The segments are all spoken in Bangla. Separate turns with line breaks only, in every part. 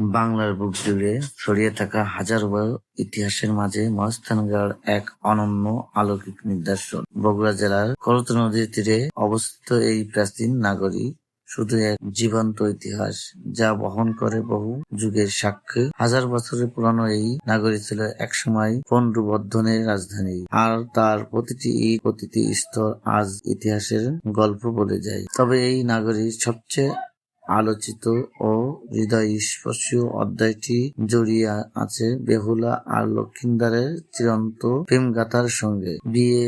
বাংলার বুক জুড়ে ছড়িয়ে থাকা হাজারো ইতিহাসের মাঝে মহাস্থানগড় এক অনন্য আলৌকিক নিদর্শন। বগুড়া জেলার করত নদীর তীরে অবস্থিত এই প্রাচীন নাগরী শুধু এক জীবন্ত ইতিহাস যা বহন করে বহু যুগের সাক্ষী। হাজার বছরের পুরানো এই নাগরী ছিল একসময় পণ্ডবর্ধনের রাজধানী। আর তার প্রতিটি ইট, প্রতিটি স্তর আজ ইতিহাসের গল্প বলে যায়। তবে এই নাগরীর সবচেয়ে আলোচিত ও হৃদয়স্পর্শীয় অধ্যায়টি জড়িয়ে আছে বেহুলা আর লক্ষিন্দারের চিরন্ত প্রেমগাথার সঙ্গে। বিয়ে,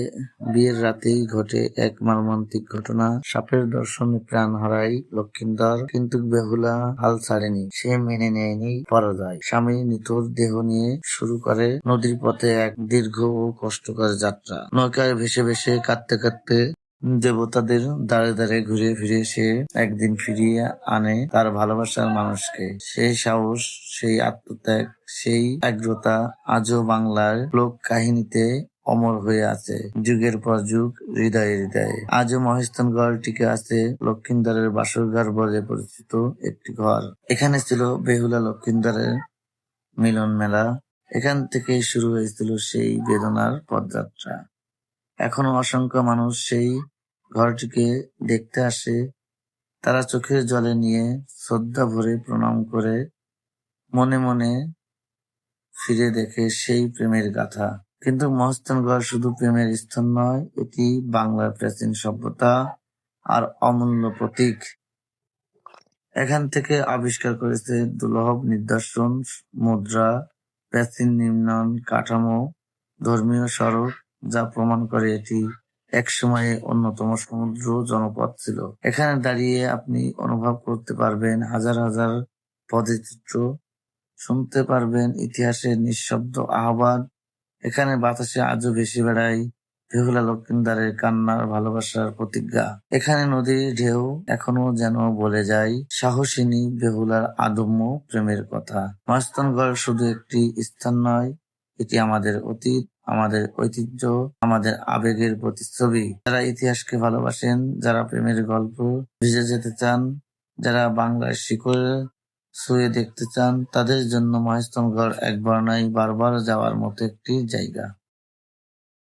বিয়ের রাতেই ঘটে এক মর্মান্তিক ঘটনা। সাপের দর্শনে প্রাণ হারায় লক্ষিন্দার, কিন্তু বেহুলা হাল ছাড়েনি। সে মেনে নেয়নি পরাজয় স্বামী নিতর দেহ নিয়ে শুরু করে নদীর পথে এক দীর্ঘ ও কষ্টকর যাত্রা। নৌকায় ভেসে ভেসে কাঁদতে কাঁদতে দেবতাদের দাঁড়ে দাঁড়ে ঘুরে ফিরে সে একদিন ফিরিয়ে আনে তার ভালোবাসার মানুষকে। সেই সাহস, সেই আত্মত্যাগ, সেই আগ্রতা আজও বাংলার লোক কাহিনীতে অমর হয়ে আছে। যুগের পর যুগ, হৃদয়ে হৃদয়ে। আজও মহেস্থানগড় টিকে আছে লক্ষিন্দারের বাসরঘর বলে পরিচিত একটি ঘর। এখানে ছিল বেহুলা লক্ষিন্দারের মিলন মেলা। এখান থেকে শুরু হয়েছিল সেই বেদনার পদযাত্রা। এখনও অসংখ্য মানুষ সেই ঘরটিকে দেখতে আসে। তারা চোখের জলে নিয়ে শ্রদ্ধা ভরে প্রণাম করে, মনে মনে ফিরে দেখে সেই প্রেমের গাথা। কিন্তু মহস্তানগড় শুধু প্রেমের স্থান নয়, এটি বাংলার প্রাচীন সভ্যতা আর অমূল্য প্রতীক। এখান থেকে আবিষ্কার করেছে দুর্লভ নিদর্শন, মুদ্রা, প্রাচীন নির্মাণ কাঠামো, ধর্মীয় সড়ক যা প্রমাণ করে এটি। এক সময়ে অন্যতম সমুদ্র জনপদ ছিল। এখানে দাঁড়িয়ে আপনি অনুভব করতে পারবেন হাজার হাজার পদচিত্র শুনতে পারবেন ইতিহাসের নিঃশব্দ আহ্বান। এখানে বাতাসে আজও ভেসে বেড়ায় বেহুলা লক্ষিন্দারের কান্নার ভালোবাসার প্রতিজ্ঞা। এখানে নদীর ঢেউ এখনও যেন বলে যায় সাহসিনী বেহুলার আদম্য প্রেমের কথা। মস্তানগড় শুধু একটি স্থান নয় এটি আমাদের অতীত, আমাদের ঐতিহ্য, আমাদের আবেগের প্রতিচ্ছবি। যারা ইতিহাসকে ভালোবাসেন, যারা প্রেমের গল্প ভিজে যেতে চান, যারা বাংলার শিকড় শুয়ে দেখতে চান, তাদের জন্য মহেশতমগড় একবার নাই বারবার যাওয়ার মতো একটি জায়গা।